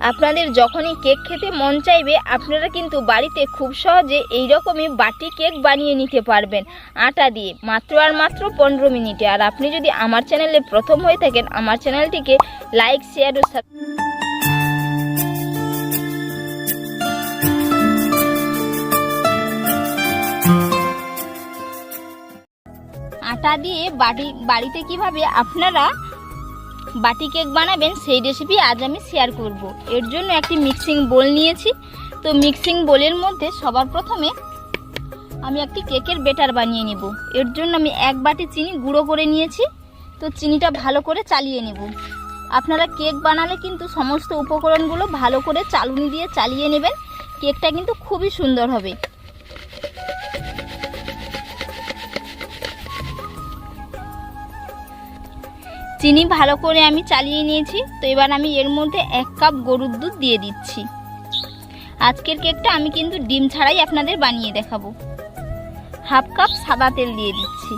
আপনাদের যখনই কেক খেতে মন চাইবে, আপনারা কিন্তু বাড়িতে খুব সহজে এই রকমই বাটি কেক বানিয়ে নিতে পারবেন আটা দিয়ে। মাত্র আর মাত্র পনেরো মিনিটে। আর আপনি যদি আমার চ্যানেলে প্রথম হয়ে থাকেন, আমার চ্যানেলটিকে লাইক, শেয়ার ও আটা দিয়ে বাড়ি, বাড়িতে কীভাবে আপনারা বাটি কেক বানাবেন, সেই রেসিপি আজ আমি শেয়ার করব। এর জন্য একটি মিক্সিং বোল নিয়েছি। তো মিক্সিং বোলের মধ্যে সবার প্রথমে আমি একটি কেকের বেটার বানিয়ে নেব। এর জন্য আমি এক বাটি চিনি গুঁড়ো করে নিয়েছি। তো চিনিটা ভালো করে চালিয়ে নেব। আপনারা কেক বানালে কিন্তু সমস্ত উপকরণগুলো ভালো করে চালুনি দিয়ে চালিয়ে নেবেন। কেকটা কিন্তু খুবই সুন্দর হবে। চিনি ভালো করে আমি চালিয়ে নিয়েছি। তো এবার আমি এর মধ্যে এক কাপ গরুর দুধ দিয়ে দিচ্ছি। আজকের কেকটা আমি কিন্তু ডিম ছাড়াই আপনাদের বানিয়ে দেখাবো। হাফ কাপ সাদা তেল দিয়ে দিচ্ছি।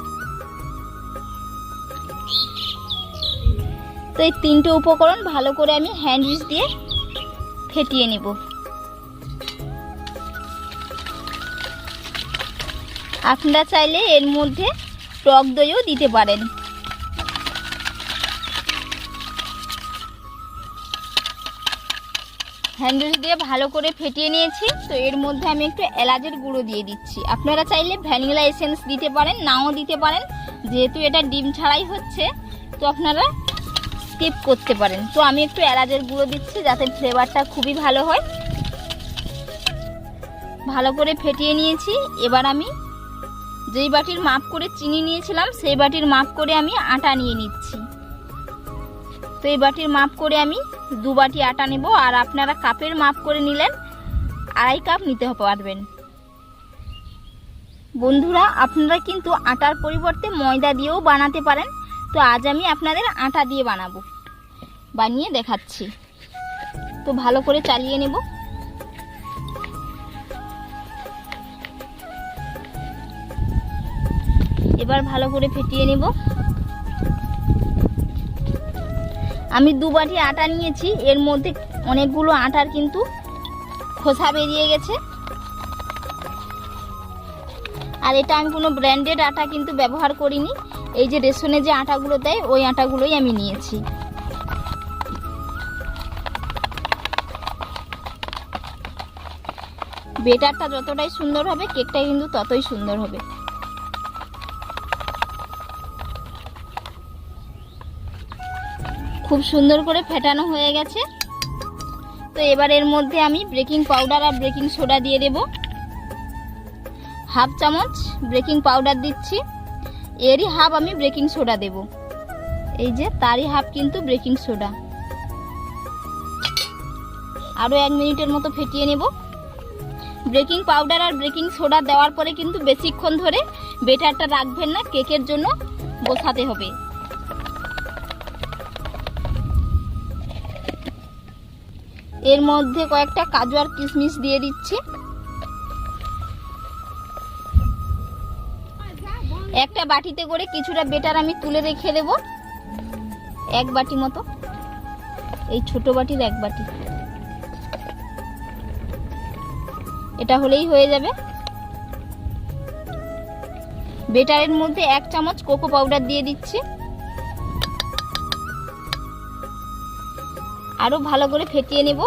তো এই তিনটে উপকরণ ভালো করে আমি হ্যান্ড উইচ দিয়ে ফেটিয়ে নেব। আপনারা চাইলে এর মধ্যে টক দইও দিতে পারেন। হ্যান্ডউইচ দিয়ে ভালো করে ফেটিয়ে নিয়েছি। তো এর মধ্যে আমি একটু এলাচের গুঁড়ো দিয়ে দিচ্ছি। আপনারা চাইলে ভ্যানিলা এসেন্স দিতে পারেন, নাও দিতে পারেন। যেহেতু এটা ডিম ছাড়াই হচ্ছে, তো আপনারা স্কিপ করতে পারেন। তো আমি একটু এলাচের গুঁড়ো দিচ্ছি যাতে ফ্লেভারটা খুবই ভালো হয়। ভালো করে ফেটিয়ে নিয়েছি। এবার আমি যেই বাটির মাপ করে চিনি নিয়েছিলাম, সেই বাটির মাপ করে আমি আটা নিয়ে নিচ্ছি। তো এই বাটির মাপ করে আমি দু বাটি আটা নেব, আর আপনারা কাপের মাপ করে নিলেন, আড়াই কাপ নিতে পারবেন। বন্ধুরা, আপনারা কিন্তু আটার পরিবর্তে ময়দা দিয়েও বানাতে পারেন। তো আজ আমি আপনাদের আটা দিয়ে বানাবো। বানিয়ে দেখাচ্ছি। তো ভালো করে চালিয়ে নেব। এবার ভালো করে ফেটিয়ে নেব। আমি দু বাটি আটা নিয়েছি, এর মধ্যে অনেকগুলো আটার কিন্তু খোসা বেরিয়ে গেছে। আর এটা আমি কোনো ব্র্যান্ডেড আটা কিন্তু ব্যবহার করিনি। এই যে রেশনে যে আটাগুলো দেয়, ওই আটাগুলোই আমি নিয়েছি। বেটারটা যতটাই সুন্দর হবে কেকটা কিন্তু ততই সুন্দর হবে। খুব সুন্দর করে ফেটানো হয়ে গেছে। তো এবার এর মধ্যে আমি ব্রেকিং পাউডার আর ব্রেকিং সোডা দিয়ে দেব। হাফ চামচ ব্রেকিং পাউডার দিচ্ছি। এরই হাফ আমি ব্রেকিং সোডা দেব। এই যে, তারই হাফ কিন্তু ব্রেকিং সোডা। আরও এক মিনিটের মতো ফেটিয়ে নেব। ব্রেকিং পাউডার আর ব্রেকিং সোডা দেওয়ার পরে কিন্তু বেশিক্ষণ ধরে বেটারটা রাখবেন না, কেকের জন্য বসাতে হবে। এর মধ্যে কয়েকটা কাজু আর কিশমিশ দিয়ে দিচ্ছি। একটা বাটিতে করে কিছুটা বেটার আমি তুলে রেখে দেব। এক বাটি মতো। এই ছোট বাটির এক বাটি। এটা হলেই হয়ে যাবে। বেটারের মধ্যে এক চামচ কোকো পাউডার দিয়ে দিচ্ছি। আরও ভালো করে ফেটিয়ে নেব।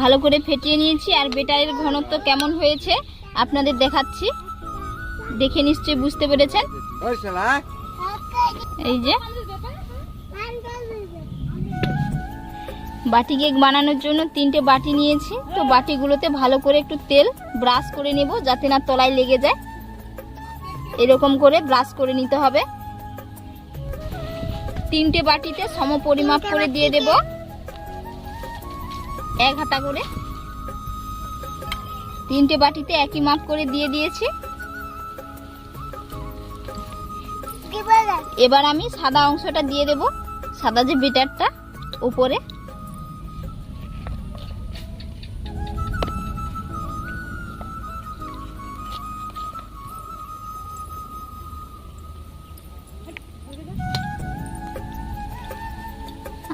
ভালো করে ফেটিয়ে নিয়েছি আর বেটারের ঘনত্ব কেমন হয়েছে আপনাদের দেখাচ্ছি। দেখে নিশ্চয়ই বুঝতে পেরেছেন। এই যে। বাটি কেক বানানোর জন্য তিনটে বাটি নিয়েছি। তো বাটিগুলোতে ভালো করে একটু তেল ব্রাশ করে নেব যাতে না তলায় লেগে যায়। এরকম করে ব্রাশ করে নিতে হবে। তিনটে বাটিতে সম পরিমাপ করে দিয়ে দেব। এক হাতা করে। তিনটে বাটিতে একই মাপ করে দিয়ে দিয়েছি। এবার আমি সাদা অংশটা দিয়ে দেব। সাদা যে বিটারটা উপরে।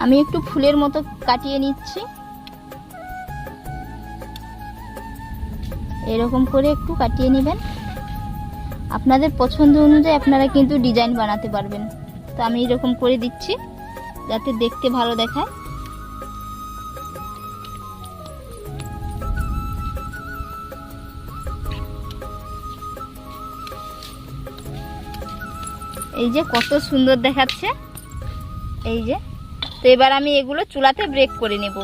আমি একটু ফুলের মতো কাটিয়ে নিচ্ছি। এরকম করে একটু কাটিয়ে নেবেন। আপনাদের পছন্দ অনুযায়ী আপনারা কিন্তু ডিজাইন বানাতে পারবেন। তো আমি এরকম করে দিচ্ছি, যাতে দেখতে ভালো দেখায়। এই যে কত সুন্দর দেখাচ্ছে। এই যে তো এবার আমি এগুলো চুলাতে ব্রেক করে নেব।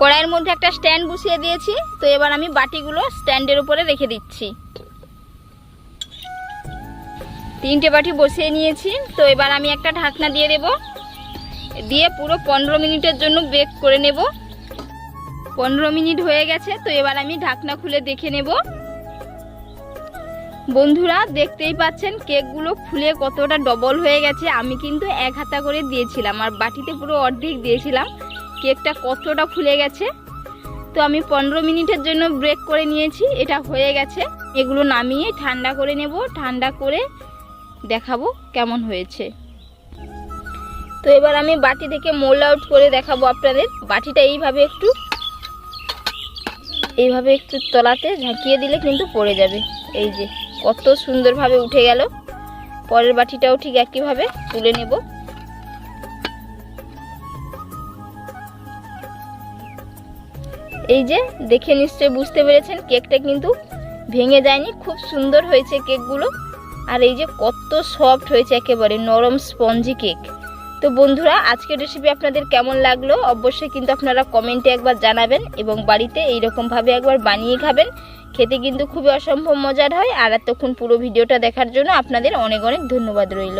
কড়াইয়ের মধ্যে একটা স্ট্যান্ড বসিয়ে দিয়েছি, তো এবার আমি বাটিগুলো স্ট্যান্ডের উপরে রেখে দিচ্ছি। তিনটে বাটি বসিয়ে নিয়েছি, তো এবার আমি একটা ঢাকনা দিয়ে দেব। দিয়ে পুরো পনেরো মিনিটের জন্য বেক করে নেব। পনেরো মিনিট হয়ে গেছে, তো এবার আমি ঢাকনা খুলে দেখে নেব। বন্ধুরা, দেখতেই পাচ্ছেন, কেকগুলো ফুলে কতটা ডবল হয়ে গেছে। আমি কিন্তু এক হাতা করে দিয়েছিলাম, আর বাটিতে পুরো অর্ধেক দিয়েছিলাম। কেকটা কতটা ফুলে গেছে? তো আমি পনেরো মিনিটের জন্য ব্রেক করে নিয়েছি, এটা হয়ে গেছে। এগুলো নামিয়ে ঠান্ডা করে নেব, ঠান্ডা করে দেখাবো কেমন হয়েছে। তো এবার আমি বাটি থেকে মোল্ড আউট করে দেখাবো আপনাদের। বাটিটা এইভাবে একটু এইভাবে একটু তলাতে ঝাঁকিয়ে দিলে কিন্তু পড়ে যাবে। এই যে কত সুন্দরভাবে উঠে গেল। পরের বাটিটাও ঠিক একইভাবে তুলে নেব। এই যে, দেখে নিশ্চয়ই বুঝতে পেরেছেন, কেকটা কিন্তু ভেঙে যায়নি। খুব সুন্দর হয়েছে কেকগুলো। আর এই যে কত সফট হয়েছে একেবারে, নরম স্পঞ্জি কেক। তো বন্ধুরা, আজকের রেসিপি আপনাদের কেমন লাগল? অবশ্যই কিন্তু আপনারা কমেন্টে একবার জানাবেন এবং বাড়িতে এইরকমভাবে একবার বানিয়ে খাবেন। খেতে কিন্তু খুবই অসম্ভব মজার হয়। আর এতক্ষণ পুরো ভিডিওটা দেখার জন্য আপনাদের অনেক অনেক ধন্যবাদ রইল।